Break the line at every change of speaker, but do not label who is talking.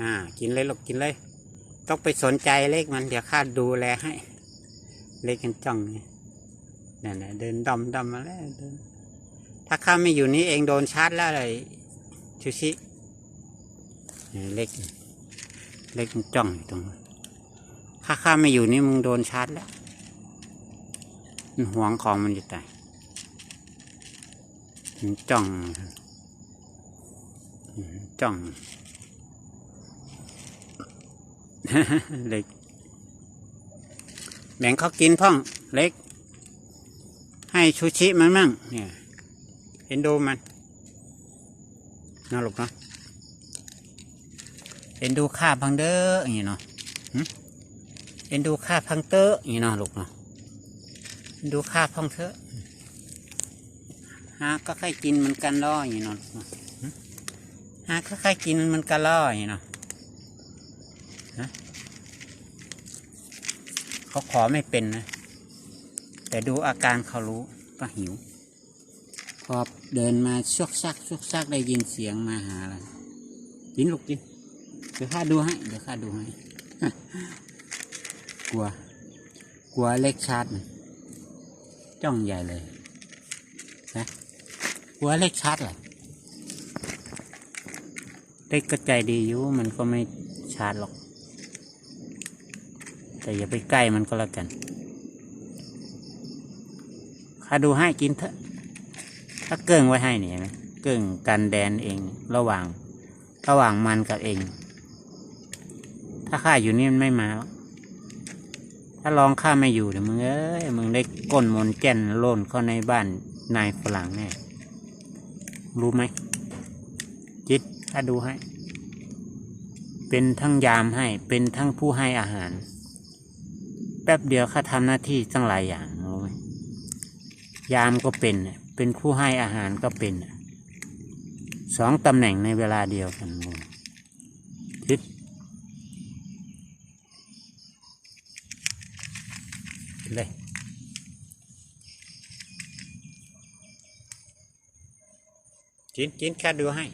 อ่า กินเลยลูกกินเลย ต้องไปสนใจเลขมัน เดี๋ยวข้าดูแลให้ เลขกันจ้องนี่นั่นแหละเดินดำดำมาแล้วเดินถ้าข้าไม่อยู่นี่เองโดนชาร์จแล้วเลยชูชินี่เลขเลขมันจ้องอยู่ตรงนั้นถ้าข้าไม่อยู่นี่มึงโดนชาร์จแล้วมันหวงของมันจะตายมันจ้องจ้อง เล็ก แบ่งเขากินพ่องเล็ก ให้ชูชิมันมั่งเนี่ย เห็นดูมันน่าหลกเนาะเห็นดูข้าพังเด้ออย่างนี้เนาะเห็นดูข้าพังเตออย่างนี้เนาะลูกเนาะเห็นดูข้าพังเถอะฮะก็ใครกินเหมันกันล่ออย่างนี้เนาะฮะก็ใครกินเหมันกันล่ออย่างนี้เนาะ เขาขอไม่เป็นนะ แต่ดูอาการเขารู้ก็หิว พอเดินมาชวกซักชวกซักได้ยินเสียงมาหาแล้วกินลูกกินเดี๋ยวข้าดูให้ เดี๋ยวข้าดูให้ กลัว กลัวเล็กชาร์จมันจ้องใหญ่เลยนะกลัวเล็กชาร์จเหรอเล็กก็ใจดีอยู่มันก็ไม่ชาร์จหรอก แต่อย่าไปใกล้มันก็แล้วกันข้าดูให้กินเถอะ ถ้าเกิ้งไว้ให้เนี่ยเห็นไหมเกิ้งกันแดนเองระหว่าง ระหว่างมันกับเอง ถ้าข้าอยู่นี่มันไม่มาถ้าลองข้าไม่อยู่เดี๋ยวมึงเอ้ยมึงได้ก้นมนแก่นโล่นเข้าในบ้านนายฝรั่งแน่รู้ไหมจิตข้าดูให้ เป็นทั้งยามให้เป็นทั้งผู้ให้อาหาร แป๊บเดียวข้าทำหน้าที่ตั้งหลายอย่างรู้ไหมยามก็เป็น เป็นผู้ให้อาหารก็เป็นสองตำแหน่งในเวลาเดียวกันงงทิศเลยกินกินแค่ดูให้